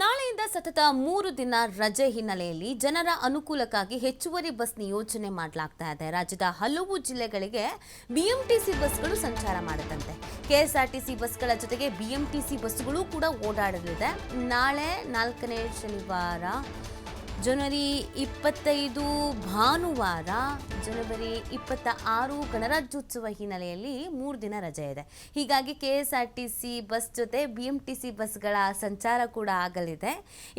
ನಾಳೆಯಿಂದ ಸತತ ಮೂರು ದಿನ ರಜೆ ಹಿನ್ನೆಲೆಯಲ್ಲಿ ಜನರ ಅನುಕೂಲಕ್ಕಾಗಿ ಹೆಚ್ಚುವರಿ ಬಸ್ ನಿಯೋಜನೆ ಮಾಡಲಾಗ್ತಾ ಇದೆ. ರಾಜ್ಯದ ಹಲವು ಜಿಲ್ಲೆಗಳಿಗೆ ಬಿಎಂಟಿಸಿ ಬಸ್ಗಳು ಸಂಚಾರ ಮಾಡುತ್ತಂತೆ ಕೆಎಸ್ಆರ್ಟಿಸಿ ಬಸ್ಗಳ ಜೊತೆಗೆ ಬಿಎಂಟಿಸಿ ಬಸ್ಗಳು ಕೂಡ ಓಡಾಡಲಿದೆ. ನಾಳೆ ನಾಲ್ಕನೇ ಶನಿವಾರ ಜನವರಿ ಇಪ್ಪತ್ತೈದು ಭಾನುವಾರ, ಜನವರಿ ಇಪ್ಪತ್ತ ಆರು ಗಣರಾಜ್ಯೋತ್ಸವ ಹಿನ್ನೆಲೆಯಲ್ಲಿ ಮೂರು ದಿನ ರಜೆ ಇದೆ. ಹೀಗಾಗಿ K S R T C bus ಜೊತೆ ಬಿ ಎಂ ಟಿ ಸಿ ಬಸ್ಗಳ ಸಂಚಾರ ಕೂಡ ಆಗಲಿದೆ.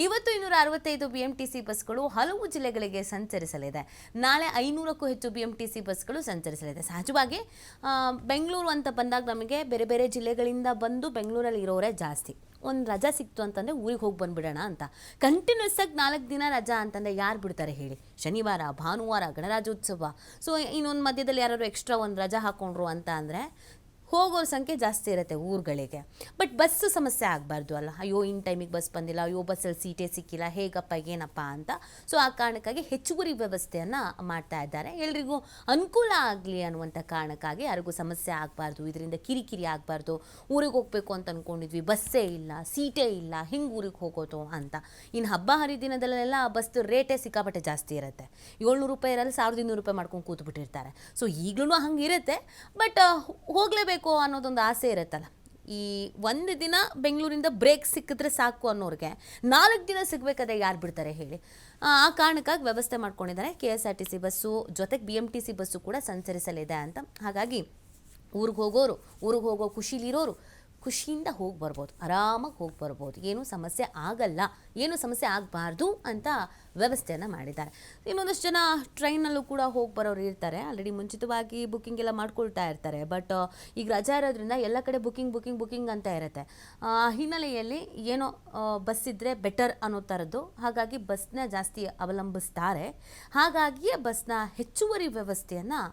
ಇವತ್ತು ಇನ್ನೂರ ಅರವತ್ತೈದು ಬಿ ಎಂ ಟಿ ಸಿ ಬಸ್ಗಳು ಹಲವು ಜಿಲ್ಲೆಗಳಿಗೆ ಸಂಚರಿಸಲಿದೆ. ನಾಳೆ ಐನೂರಕ್ಕೂ ಹೆಚ್ಚು ಬಿ ಎಂ ಟಿ ಸಿ ಬಸ್ಗಳು ಸಂಚರಿಸಲಿದೆ. ಸಹಜವಾಗಿ ಬೆಂಗಳೂರು ಅಂತ ಬಂದಾಗ ನಮಗೆ ಬೇರೆ ಬೇರೆ ಜಿಲ್ಲೆಗಳಿಂದ ಬಂದು ಬೆಂಗಳೂರಲ್ಲಿ ಇರೋರೇ ಜಾಸ್ತಿ. ಒಂದು ರಜಾ ಸಿಕ್ತು ಅಂತಂದರೆ ಊರಿಗೆ ಹೋಗಿ ಬಂದುಬಿಡೋಣ ಅಂತ. ಕಂಟಿನ್ಯೂಸ್ ಆಗಿ ನಾಲ್ಕು ದಿನ ರಜಾ ಅಂತಂದರೆ ಯಾರು ಬಿಡ್ತಾರೆ ಹೇಳಿ? ಶನಿವಾರ, ಭಾನುವಾರ ಗಣರಾಜ್ಯೋತ್ಸವ. ಸೊ ಇನ್ನೊಂದು ಮಧ್ಯದಲ್ಲಿ ಯಾರಾದ್ರು ಎಕ್ಸ್ಟ್ರಾ ಒಂದು ರಜಾ ಹಾಕ್ಕೊಂಡ್ರು ಅಂತ ಅಂದರೆ ಹೋಗೋರ ಸಂಖ್ಯೆ ಜಾಸ್ತಿ ಇರುತ್ತೆ ಊರುಗಳಿಗೆ. ಬಟ್ ಬಸ್ಸು ಸಮಸ್ಯೆ ಆಗಬಾರ್ದು ಅಲ್ಲ ಅಯ್ಯೋ, ಇನ್ ಟೈಮಿಗೆ ಬಸ್ ಬಂದಿಲ್ಲ, ಅಯ್ಯೋ ಬಸ್ಸಲ್ಲಿ ಸೀಟೇ ಸಿಕ್ಕಿಲ್ಲ, ಹೇಗಪ್ಪ, ಏನಪ್ಪ ಅಂತ. ಸೊ ಆ ಕಾರಣಕ್ಕಾಗಿ ಹೆಚ್ಚುವರಿ ವ್ಯವಸ್ಥೆಯನ್ನು ಮಾಡ್ತಾ ಇದ್ದಾರೆ. ಎಲ್ರಿಗೂ ಅನುಕೂಲ ಆಗಲಿ ಅನ್ನುವಂಥ ಕಾರಣಕ್ಕಾಗಿ ಯಾರಿಗೂ ಸಮಸ್ಯೆ ಆಗಬಾರ್ದು, ಇದರಿಂದ ಕಿರಿಕಿರಿ ಆಗಬಾರ್ದು. ಊರಿಗೆ ಹೋಗಬೇಕು ಅಂತ ಅಂದ್ಕೊಂಡಿದ್ವಿ ಬಸ್ಸೇ ಇಲ್ಲ ಸೀಟೇ ಇಲ್ಲ, ಹಿಂಗೆ ಊರಿಗೆ ಹೋಗೋದು ಅಂತ. ಇನ್ನು ಹಬ್ಬ ಹರಿದಿನದಲ್ಲೆಲ್ಲ ಬಸ್ ರೇಟೇ ಸಿಕ್ಕಾಪಟ್ಟೆ ಜಾಸ್ತಿ ಇರುತ್ತೆ. ಏಳ್ನೂರು ರೂಪಾಯಿ ಇರಲ್ಲ, ಸಾವಿರದ ಇನ್ನೂರು ರೂಪಾಯಿ ಮಾಡ್ಕೊಂಡು ಕೂತ್ಬಿಟ್ಟಿರ್ತಾರೆ. ಸೊ ಈಗಲೂ ಹಂಗೆ ಇರುತ್ತೆ ಬಟ್ ಹೋಗಲೇಬೇಕು ಅನ್ನೋದೊಂದು ಆಸೆ ಇರುತ್ತಲ್ಲ. ಈ ಒಂದು ದಿನ ಬೆಂಗಳೂರಿಂದ ಬ್ರೇಕ್ ಸಿಕ್ಕಿದ್ರೆ ಸಾಕು ಅನ್ನೋರಿಗೆ, ನಾಲ್ಕು ದಿನ ಸಿಗಬೇಕಾದ್ರೆ ಯಾರು ಬಿಡ್ತಾರೆ ಹೇಳಿ. ಆ ಆ ಕಾರಣಕ್ಕಾಗಿ ವ್ಯವಸ್ಥೆ ಮಾಡ್ಕೊಂಡಿದ್ದಾರೆ. K S R T C bus ಜೊತೆಗೆ B M T C bus ಕೂಡ ಸಂಚರಿಸಲಿದೆ ಅಂತ. ಹಾಗಾಗಿ ಊರಿಗೆ ಹೋಗೋರು, ಊರಿಗೆ ಹೋಗೋ ಖುಷಿಲಿರೋರು ಖುಷಿಯಿಂದ ಹೋಗಿ ಬರ್ಬೋದು, ಆರಾಮಾಗಿ ಹೋಗಿ ಬರ್ಬೋದು. ಏನೂ ಸಮಸ್ಯೆ ಆಗಲ್ಲ, ಏನೂ ಸಮಸ್ಯೆ ಆಗಬಾರ್ದು ಅಂತ ವ್ಯವಸ್ಥೆಯನ್ನು ಮಾಡಿದ್ದಾರೆ. ಇನ್ನೊಂದಷ್ಟು ಜನ ಟ್ರೈನಲ್ಲೂ ಕೂಡ ಹೋಗಿ ಬರೋರು ಇರ್ತಾರೆ. ಆಲ್ರೆಡಿ ಮುಂಚಿತವಾಗಿ ಬುಕ್ಕಿಂಗ್ ಎಲ್ಲ ಮಾಡ್ಕೊಳ್ತಾ ಇರ್ತಾರೆ. ಬಟ್ ಈಗ ರಜಾ ಇರೋದ್ರಿಂದ ಎಲ್ಲ ಕಡೆ ಬುಕ್ಕಿಂಗ್ ಬುಕ್ಕಿಂಗ್ ಬುಕ್ಕಿಂಗ್ ಅಂತ ಇರುತ್ತೆ. ಹಿನ್ನೆಲೆಯಲ್ಲಿ ಏನೋ ಬಸ್ ಇದ್ದರೆ ಬೆಟರ್ ಅನ್ನೋ ಥರದ್ದು. ಹಾಗಾಗಿ ಬಸ್ನ ಜಾಸ್ತಿ ಅವಲಂಬಿಸ್ತಾರೆ. ಹಾಗಾಗಿಯೇ ಬಸ್ನ ಹೆಚ್ಚುವರಿ ವ್ಯವಸ್ಥೆಯನ್ನು